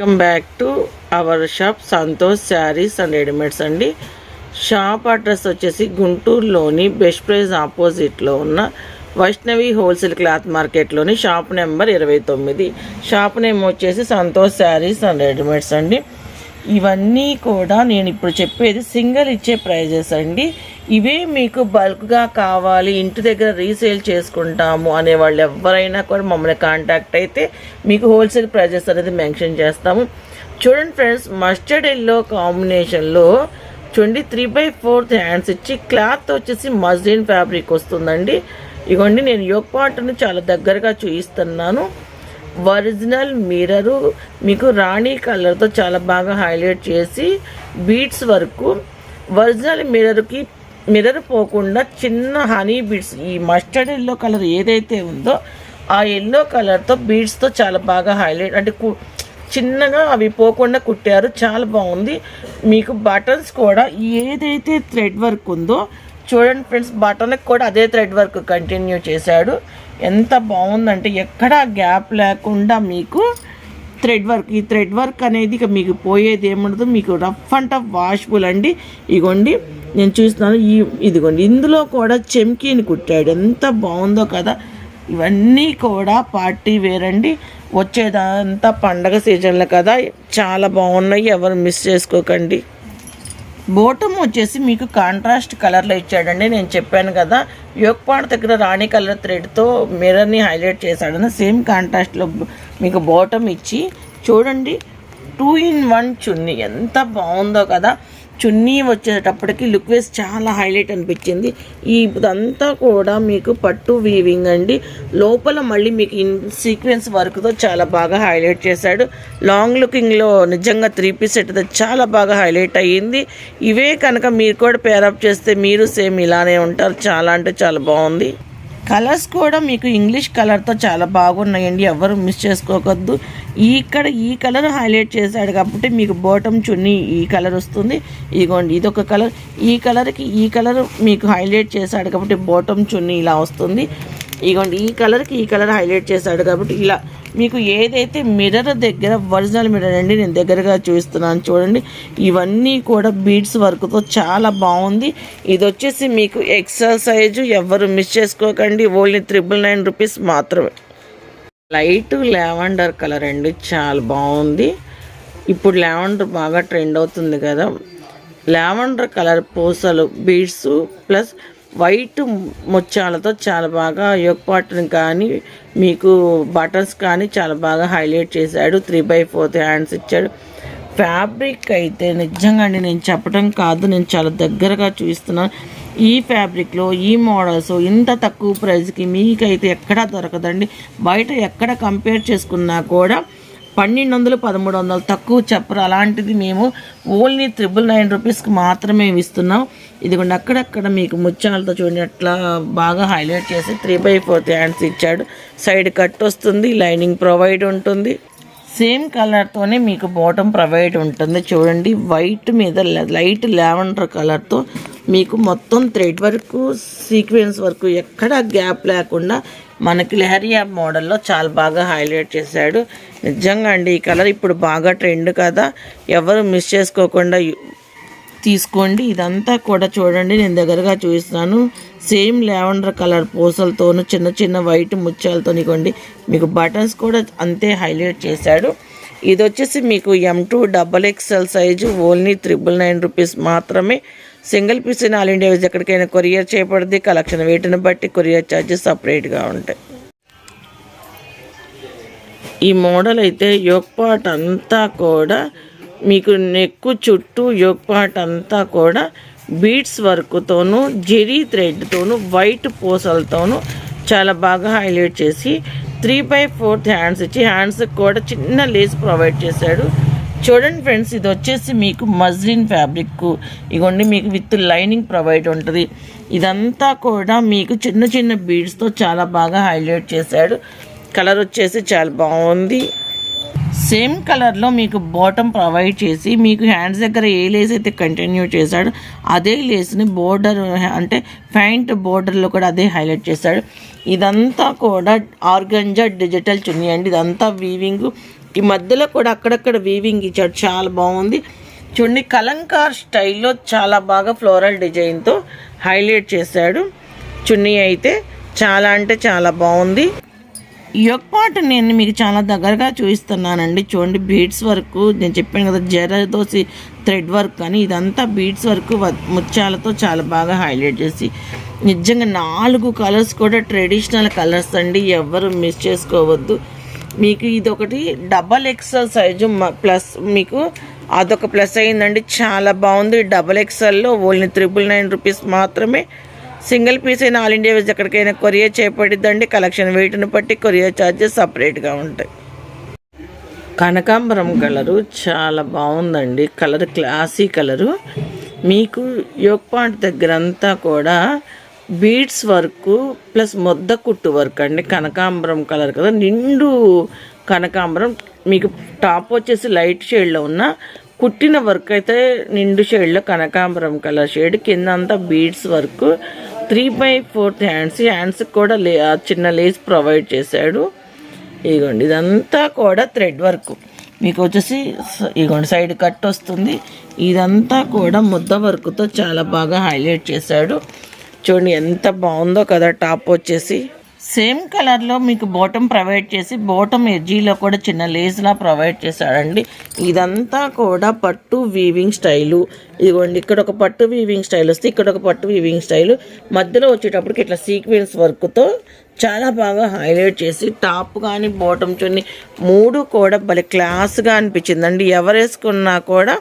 Welcome back to our shop Santosh sarees and readymades అండి. Shop address వచ్చేసి గుంటూరులోని best praise ఆపోజిట్లో ఉన్న వైష్ణవి హోల్సేల్ క్లాత్ మార్కెట్లోని షాప్ నెంబర్ ఇరవై తొమ్మిది. షాప్ నేమ్ వచ్చేసి సంతోష్ శారీస్ అండ్ రెడీమేడ్స్ అండి. ఇవన్నీ కూడా నేను ఇప్పుడు చెప్పేది సింగిల్ ఇచ్చే ప్రైజెస్ అండి. ఇవే మీకు బల్క్గా కావాలి ఇంటి దగ్గర రీసేల్ చేసుకుంటాము అనే వాళ్ళు ఎవరైనా కూడా మమ్మల్ని కాంటాక్ట్ అయితే మీకు హోల్సేల్ ప్రైజెస్ అనేది మెన్షన్ చేస్తాము. చూడండి ఫ్రెండ్స్ మస్టర్డ్ ఎల్లో కాంబినేషన్లో చూడండి త్రీ బై ఫోర్త్ హ్యాండ్స్ ఇచ్చి క్లాత్ వచ్చేసి మస్లిన్ ఫ్యాబ్రిక్ వస్తుందండి. ఇగోండి నేను యోగ్ పాటను చాలా దగ్గరగా చూపిస్తున్నాను ఒరిజినల్ మిరరు మీకు రాణి కలర్తో చాలా బాగా హైలైట్ చేసి బీట్స్ వరకు ఒరిజినల్ మిరర్కి మిర్రర్ పోకుండా చిన్న హనీ బీడ్స్ ఈ మస్టర్డ్ ఎల్లో కలర్ ఏదైతే ఉందో ఆ ఎల్లో కలర్తో బీడ్స్తో చాలా బాగా హైలైట్ అంటే కు చిన్నగా అవి పోకుండా కుట్టారు చాలా బాగుంది. మీకు బటన్స్ కూడా ఏదైతే థ్రెడ్ వర్క్ ఉందో చూడండి ఫ్రెండ్స్ బటన్కి కూడా అదే థ్రెడ్ వర్క్ కంటిన్యూ చేశాడు. ఎంత బాగుందంటే ఎక్కడా గ్యాప్ లేకుండా మీకు థ్రెడ్ వర్క్. ఈ థ్రెడ్ వర్క్ అనేది ఇక మీకు పోయేది ఏముండదు. మీకు రఫ్ అండ్ టఫ్ వాషబుల్ అండి. ఇగోండి నేను చూస్తున్నాను. ఈ ఇదిగోండి ఇందులో కూడా చెమ్కీని కుట్టాడు. ఎంత బాగుందో కదా. ఇవన్నీ కూడా పార్టీ వేర్ అండి. వచ్చేదంతా పండగ సీజన్లో కదా. చాలా బాగున్నాయి. ఎవరు మిస్ చేసుకోకండి. బోటం వచ్చేసి మీకు కాంట్రాస్ట్ కలర్లో ఇచ్చాడండి. నేను చెప్పాను కదా. యోగపాడ దగ్గర రాణి కలర్ థ్రెడ్తో మిర్రర్ని హైలైట్ చేశాడని. సేమ్ కాంట్రాస్ట్లో మీకు బాటమ్ ఇచ్చి చూడండి టూ ఇన్ వన్ చున్నీ. ఎంత బాగుందో కదా. చున్నీ వచ్చేటప్పటికి లుక్ వేస్ చాలా హైలైట్ అనిపించింది. ఈ ఇదంతా కూడా మీకు పట్టు వీవింగ్ అండి. లోపల మళ్ళీ మీకు ఇన్ సీక్వెన్స్ వర్క్తో చాలా బాగా హైలైట్ చేశాడు. లాంగ్ లుకింగ్లో నిజంగా త్రీ పీస్ సెట్ చాలా బాగా హైలైట్ అయ్యింది. ఇవే కనుక మీరు కూడా పేరప్ చేస్తే మీరు సేమ్ ఇలానే ఉంటారు. చాలా అంటే చాలా బాగుంది. కలర్స్ కూడా మీకు ఇంగ్లీష్ కలర్తో చాలా బాగున్నాయండి. ఎవరు మిస్ చేసుకోకూడదు. ఇక్కడ ఈ కలర్ హైలైట్ చేశాడు కాబట్టి మీకు బాటమ్ చున్నీ ఈ కలర్ వస్తుంది. ఇదిగోండి ఇదొక కలర్. ఈ కలర్కి ఈ కలర్ మీకు హైలైట్ చేశాడు కాబట్టి బాటమ్ చున్నీ ఇలా వస్తుంది. ఇగోండి ఈ కలర్కి ఈ కలర్ హైలైట్ చేశాడు కాబట్టి ఇలా మీకు ఏదైతే మిర్రర్ దగ్గర ఒరిజినల్ మిర్రర్ అండి నేను దగ్గరగా చూస్తున్నాను చూడండి. ఇవన్నీ కూడా బీడ్స్ వర్క్తో చాలా బాగుంది. ఇది వచ్చేసి మీకు ఎక్సెల్ సైజు ఎవరు మిస్ చేసుకోకండి ఓన్లీ త్రిబుల్ నైన్ రూపీస్ మాత్రమే. లైట్ లావెండర్ కలర్ అండి చాలా బాగుంది. ఇప్పుడు లావెండర్ బాగా ట్రెండ్ అవుతుంది కదా. లావెండర్ కలర్ పూసలు బీడ్స్ ప్లస్ వైట్ ముత్యాలతో చాలా బాగా యోగపాటుని కానీ మీకు బటన్స్ కానీ చాలా బాగా హైలైట్ చేశాడు. త్రీ బై ఫోర్త్ హ్యాండ్స్ ఇచ్చాడు. ఫ్యాబ్రిక్ అయితే నిజంగా అండి నేను చెప్పడం కాదు నేను చాలా దగ్గరగా చూస్తున్నాను. ఈ ఫ్యాబ్రిక్లో ఈ మోడల్స్ ఇంత తక్కువ ప్రైస్కి మీకైతే ఎక్కడా దొరకదండి. బయట ఎక్కడ కంపేర్ చేసుకున్నా కూడా పన్నెండు వందలు పదమూడు వందలు తక్కువ చెప్పరు. అలాంటిది మేము ఓన్లీ త్రిబుల్ నైన్ రూపీస్కి మాత్రమే ఇస్తున్నాం. ఇదిగోండి అక్కడక్కడ మీకు ముత్యాలతో చూడండి అట్లా బాగా హైలైట్ చేసి త్రీ బై ఫోర్త్ హ్యాండ్స్ ఇచ్చాడు. సైడ్ కట్ వస్తుంది లైనింగ్ ప్రొవైడ్ ఉంటుంది. సేమ్ కలర్తోనే మీకు బాటమ్ ప్రొవైడ్ ఉంటుంది. చూడండి వైట్ మీద లైట్ లెవెండర్ కలర్తో మీకు మొత్తం థ్రెడ్ వరకు సీక్వెన్స్ వరకు ఎక్కడ గ్యాప్ లేకుండా మనకి లెహరియా మోడల్లో చాలా బాగా హైలైట్ చేశాడు. నిజంగా అండి ఈ కలర్ ఇప్పుడు బాగా ట్రెండ్ కదా. ఎవరు మిస్ చేసుకోకుండా తీసుకోండి. ఇదంతా కూడా చూడండి నేను దగ్గరగా చూపిస్తున్నాను. సేమ్ లావెండర్ కలర్ పూసలతోనూ చిన్న చిన్న వైట్ ముత్యాలతో ఇవ్వండి మీకు బటన్స్ కూడా అంతే హైలైట్ చేశాడు. ఇది వచ్చేసి మీకు M to double XL size only triple nine rupees మాత్రమే. Single piece in all India ఎక్కడికైనా కొరియర్ చేయబడింది కలెక్షన్ వీటిని బట్టి కొరియర్ ఛార్జెస్ సపరేట్గా ఉంటాయి. ఈ మోడల్ అయితే యోగపాట్ అంతా కూడా మీకు నెక్కు చుట్టూ యోగపాట్ అంతా కూడా బీడ్స్ వర్క్తోనూ జెరీ థ్రెడ్తోనూ వైట్ పూసలతోనూ చాలా బాగా హైలైట్ చేసి త్రీ బై ఫోర్త్ హ్యాండ్స్ ఇచ్చి హ్యాండ్స్కి కూడా చిన్న లేస్ ప్రొవైడ్ చేశాడు. చూడండి ఫ్రెండ్స్ ఇది వచ్చేసి మీకు మజ్లిన్ ఫ్యాబ్రిక్ ఇగోండి మీకు విత్ లైనింగ్ ప్రొవైడ్ ఉంటుంది. ఇదంతా కూడా మీకు చిన్న చిన్న బీడ్స్తో చాలా బాగా హైలైట్ చేశాడు. కలర్ వచ్చేసి చాలా బాగుంది. సేమ్ కలర్లో మీకు బాటమ్ ప్రొవైడ్ చేసి మీకు హ్యాండ్స్ దగ్గర ఏ లేస్ అయితే కంటిన్యూ చేశాడు అదే లేస్ని బోర్డర్ అంటే ప్యాంట్ బోర్డర్లో కూడా అదే హైలైట్ చేశాడు. ఇదంతా కూడా ఆర్గంజా డిజిటల్ చున్నీ అండి. ఇదంతా వీవింగ్ ఈ మధ్యలో కూడా అక్కడక్కడ వీవింగ్ ఇచ్చాడు చాలా బాగుంది. చూడండి కలంకార్ స్టైల్లో చాలా బాగా ఫ్లోరల్ డిజైన్తో హైలైట్ చేశాడు. చున్నీ అయితే చాలా అంటే చాలా బాగుంది. ఈ యొక్క పాట నేను మీకు చాలా దగ్గరగా చూపిస్తున్నానండి. చూడండి బీడ్స్ వర్క్ నేను చెప్పాను కదా జరదోసి థ్రెడ్ వర్క్ కానీ ఇదంతా బీడ్స్ వర్క్ ముత్యాలతో చాలా బాగా హైలైట్ చేసి నిజంగా నాలుగు కలర్స్ కూడా ట్రెడిషనల్ కలర్స్ అండి. ఎవరు మిస్ చేసుకోవద్దు. మీకు ఇదొకటి డబల్ ఎక్సెల్ సైజు ప్లస్ మీకు అదొక ప్లస్ అయిందండి చాలా బాగుంది. డబల్ ఎక్సెల్లో ఓన్లీ త్రిపుల్ నైన్ రూపీస్ మాత్రమే. సింగిల్ పీస్ అయిన ఆల్ ఇండియా వేసి ఎక్కడికైనా కొరియర్ చేయబడిద్దండి. కలెక్షన్ వెయిట్ని బట్టి కొరియర్ ఛార్జెస్ సపరేట్గా ఉంటాయి. కనకాంబరం కలరు చాలా బాగుందండి. కలర్ క్లాసీ కలరు మీకు యోగ్ పాయింట్ దగ్గర అంతా కూడా బీడ్స్ వర్క్ ప్లస్ మొద్ద కుట్టు వర్క్ అండి కనకాంబరం కలర్ కదా నిండు కనకాంబరం. మీకు టాప్ వచ్చేసి లైట్ షేడ్లో ఉన్న కుట్టిన వర్క్ అయితే నిండు షేడ్లో కనకాంబరం కలర్ షేడ్. కింద అంతా beads work three by fourth hands. హ్యాండ్స్కి కూడా లే చిన్న లేస్ ప్రొవైడ్ చేశాడు. ఇదిగోండి ఇదంతా కూడా థ్రెడ్ వర్క్. మీకు వచ్చేసి ఇదిగోండి సైడ్ కట్ వస్తుంది. ఇదంతా కూడా ముద్ద వర్క్తో చాలా బాగా హైలైట్ చేశాడు. చూడండి ఎంత బాగుందో కదా టాప్ వచ్చేసి. సేమ్ కలర్లో మీకు బాటమ్ ప్రొవైడ్ చేసి బాటమ్ ఎడ్జీలో కూడా చిన్న లేస్లా ప్రొవైడ్ చేశాడండి. ఇదంతా కూడా పట్టు వీవింగ్ స్టైలు ఇదిగోండి ఇక్కడ ఒక పట్టు వీవింగ్ స్టైల్ వస్తే ఇక్కడ ఒక పట్టు వీవింగ్ స్టైలు మధ్యలో వచ్చేటప్పటికి ఇట్లా సీక్వెన్స్ వర్క్తో చాలా బాగా హైలైట్ చేసి టాప్ కానీ బాటమ్ చున్ని మూడు కూడా భలే క్లాస్గా అనిపించిందండి. ఎవరు వేసుకున్నా కూడా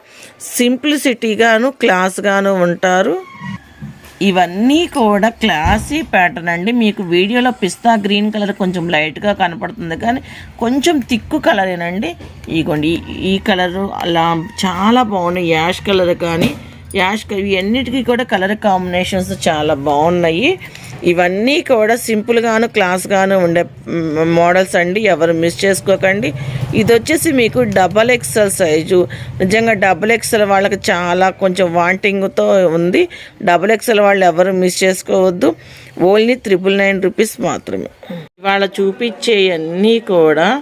సింప్లిసిటీగాను క్లాస్గాను ఉంటారు. ఇవన్నీ కూడా క్లాసీ ప్యాటర్న్ అండి. మీకు వీడియోలో పిస్తా గ్రీన్ కలర్ కొంచెం లైట్గా కనపడుతుంది. కానీ కొంచెం తిక్కు కలరేనండి. ఇగోండి ఈ కలరు అలా చాలా బాగున్నాయి. యాష్ కలర్ కానీ యాష్ ఇవన్నిటికీ కూడా కలర్ కాంబినేషన్స్ చాలా బాగున్నాయి. ఇవన్నీ కూడా సింపుల్గాను క్లాస్గాను ఉండే మోడల్స్ అండి. ఎవరు మిస్ చేసుకోకండి. ఇది వచ్చేసి మీకు డబల్ ఎక్సెల్ సైజు నిజంగా డబల్ ఎక్సెల్ వాళ్ళకి చాలా కొంచెం వాంటింగ్తో ఉంది. డబల్ ఎక్సెల్ వాళ్ళు ఎవరు మిస్ చేసుకోవద్దు. ఓన్లీ త్రిపుల్ నైన్ రూపీస్ మాత్రమే. ఇవాళ చూపించే అన్నీ కూడా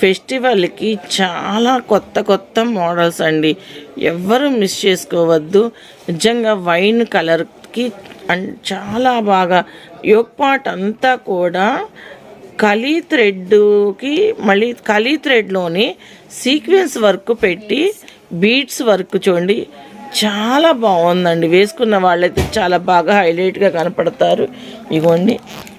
ఫెస్టివల్కి చాలా కొత్త కొత్త మోడల్స్ అండి. ఎవ్వరు మిస్ చేసుకోవద్దు. నిజంగా వైన్ కలర్కి అండ్ చాలా బాగా. యోగ్ పాట్ అంతా కూడా కలీ థ్రెడ్కి మళ్ళీ కలీ థ్రెడ్లోని సీక్వెన్స్ వర్క్ పెట్టి బీట్స్ వర్క్ చూడండి. చాలా బాగుందండి. వేసుకున్న వాళ్ళైతే చాలా బాగా హైలైట్గా కనపడతారు. ఇగోండి.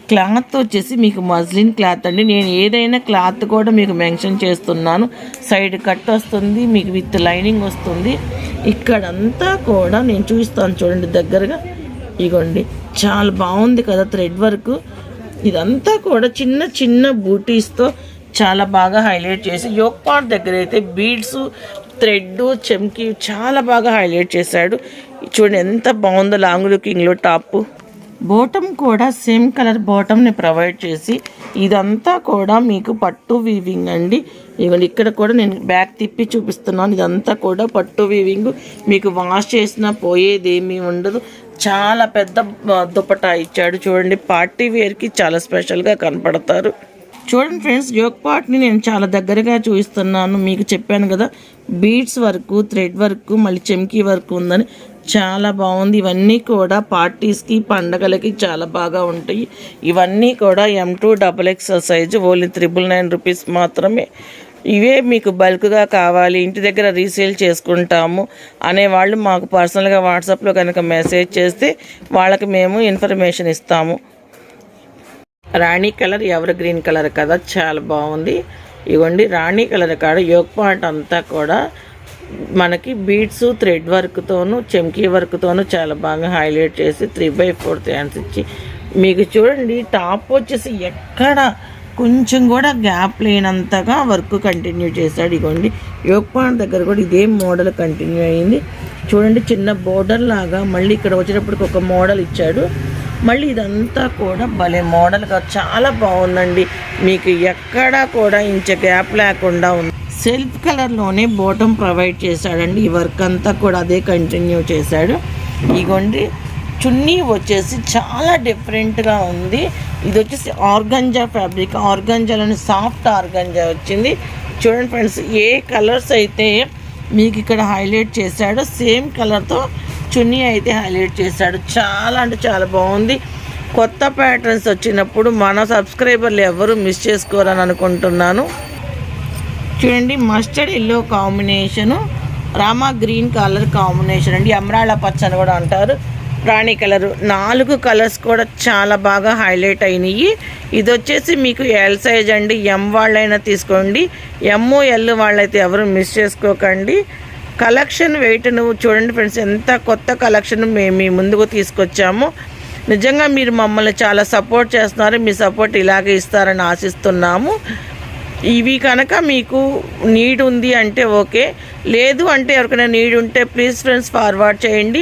క్లాత్ వచ్చేసి మీకు మజ్లిన్ క్లాత్ అండి. నేను ఏదైనా క్లాత్ కూడా మీకు మెన్షన్ చేస్తున్నాను. సైడ్ కట్ వస్తుంది మీకు విత్ లైనింగ్ వస్తుంది. ఇక్కడంతా కూడా నేను చూస్తాను చూడండి దగ్గరగా. ఇగోండి. చాలా బాగుంది కదా థ్రెడ్ వర్క్. ఇదంతా కూడా చిన్న చిన్న బూటీస్తో చాలా బాగా హైలైట్ చేసి యోక్ పార్ట్ దగ్గర అయితే బీడ్స్ థ్రెడ్ చెమ్కి చాలా బాగా హైలైట్ చేశాడు. చూడండి ఎంత బాగుందో లాంగ్ లుకింగ్లో టాప్ బాటమ్ కూడా సేమ్ కలర్ బాటమ్ని ప్రొవైడ్ చేసి ఇదంతా కూడా మీకు పట్టు వీవింగ్ అండి. ఇవన్నీ ఇక్కడ కూడా నేను బ్యాక్ తిప్పి చూపిస్తున్నాను ఇదంతా కూడా పట్టు వీవింగ్ మీకు వాష్ చేసినా పోయేది ఏమీ ఉండదు. చాలా పెద్ద దుపటా ఇచ్చాడు. చూడండి పార్టీ వేర్కి చాలా స్పెషల్గా కనపడతారు. చూడండి ఫ్రెండ్స్ యోగ్ పార్ట్ని నేను చాలా దగ్గరగా చూపిస్తున్నాను మీకు చెప్పాను కదా బీడ్స్ వర్క్ థ్రెడ్ వర్క్ మళ్ళీ చెమ్కీ వర్క్ ఉందని. చాలా బాగుంది. ఇవన్నీ కూడా పార్టీస్కి పండగలకి చాలా బాగా ఉంటాయి. ఇవన్నీ కూడా M to double XL size only triple nine rupees మాత్రమే. ఇవే మీకు బల్క్గా కావాలి ఇంటి దగ్గర రీసేల్ చేసుకుంటాము అనేవాళ్ళు మాకు పర్సనల్గా వాట్సాప్లో కనుక మెసేజ్ చేస్తే వాళ్ళకి మేము ఇన్ఫర్మేషన్ ఇస్తాము. రాణి కలర్ ఎవర్ గ్రీన్ కలర్ కదా చాలా బాగుంది. ఇవ్వండి రాణి కలర్ కాడ యోగ్ పాయింట్ అంతా కూడా మనకి బీడ్స్ థ్రెడ్ వర్క్తోనూ చెమ్కీ వర్క్తోనూ చాలా బాగా హైలైట్ చేసి త్రీ బై ఫోర్ హ్యాండ్స్ ఇచ్చి మీకు చూడండి టాప్ వచ్చేసి ఎక్కడ కొంచెం కూడా గ్యాప్ లేనంతగా వర్క్ కంటిన్యూ చేశాడు. ఇగోండి యోగపాన్ దగ్గర కూడా ఇదే మోడల్ కంటిన్యూ అయింది. చూడండి చిన్న బోర్డర్ లాగా మళ్ళీ ఇక్కడ వచ్చేటప్పటికి ఒక మోడల్ ఇచ్చాడు. మళ్ళీ ఇదంతా కూడా భలే మోడల్గా చాలా బాగుందండి. మీకు ఎక్కడా కూడా ఇంచ గ్యాప్ లేకుండా ఉంది. సెల్ఫ్ కలర్లోనే బోటం ప్రొవైడ్ చేశాడండి. ఈ వర్క్ అంతా కూడా అదే కంటిన్యూ చేశాడు. ఇగోండి చున్నీ వచ్చేసి చాలా డిఫరెంట్గా ఉంది. ఇది వచ్చేసి ఆర్గంజా ఫ్యాబ్రిక్. ఆర్గంజాలోని సాఫ్ట్ ఆర్గంజా వచ్చింది. చూడండి ఫ్రెండ్స్ ఏ కలర్స్ అయితే మీకు ఇక్కడ హైలైట్ చేశాడో సేమ్ కలర్తో చున్నీ అయితే హైలైట్ చేశాడు. చాలా అంటే చాలా బాగుంది. కొత్త ప్యాటర్న్స్ వచ్చినప్పుడు మన సబ్స్క్రైబర్లు ఎవరు మిస్ చేసుకోరని అనుకుంటున్నాను. చూడండి మస్టర్డ్ ఎల్లో కాంబినేషను రామా గ్రీన్ కలర్ కాంబినేషన్ అండి. అమరాళ పచ్చ అని కూడా అంటారు. రాణి కలర్. నాలుగు కలర్స్ కూడా చాలా బాగా హైలైట్ అయినాయి. ఇది వచ్చేసి మీకు ఎల్ సైజ్ అండి. ఎం వాళ్ళైనా తీసుకోండి. ఎమ్ఓ ఎల్ వాళ్ళైతే ఎవరు మిస్ చేసుకోకండి. కలెక్షన్ వెయిట్ నువ్వు చూడండి ఫ్రెండ్స్ ఎంత కొత్త కలెక్షన్ మేము మీ ముందుకు తీసుకొచ్చాము. నిజంగా మీరు మమ్మల్ని చాలా సపోర్ట్ చేస్తున్నారు. మీ సపోర్ట్ ఇలాగే ఇస్తారని ఆశిస్తున్నాము. ఇవి కనుక మీకు నీడ్ ఉంది అంటే ఓకే లేదు అంటే ఎవరికైనా నీడ్ ఉంటే ప్లీజ్ ఫ్రెండ్స్ ఫార్వర్డ్ చేయండి.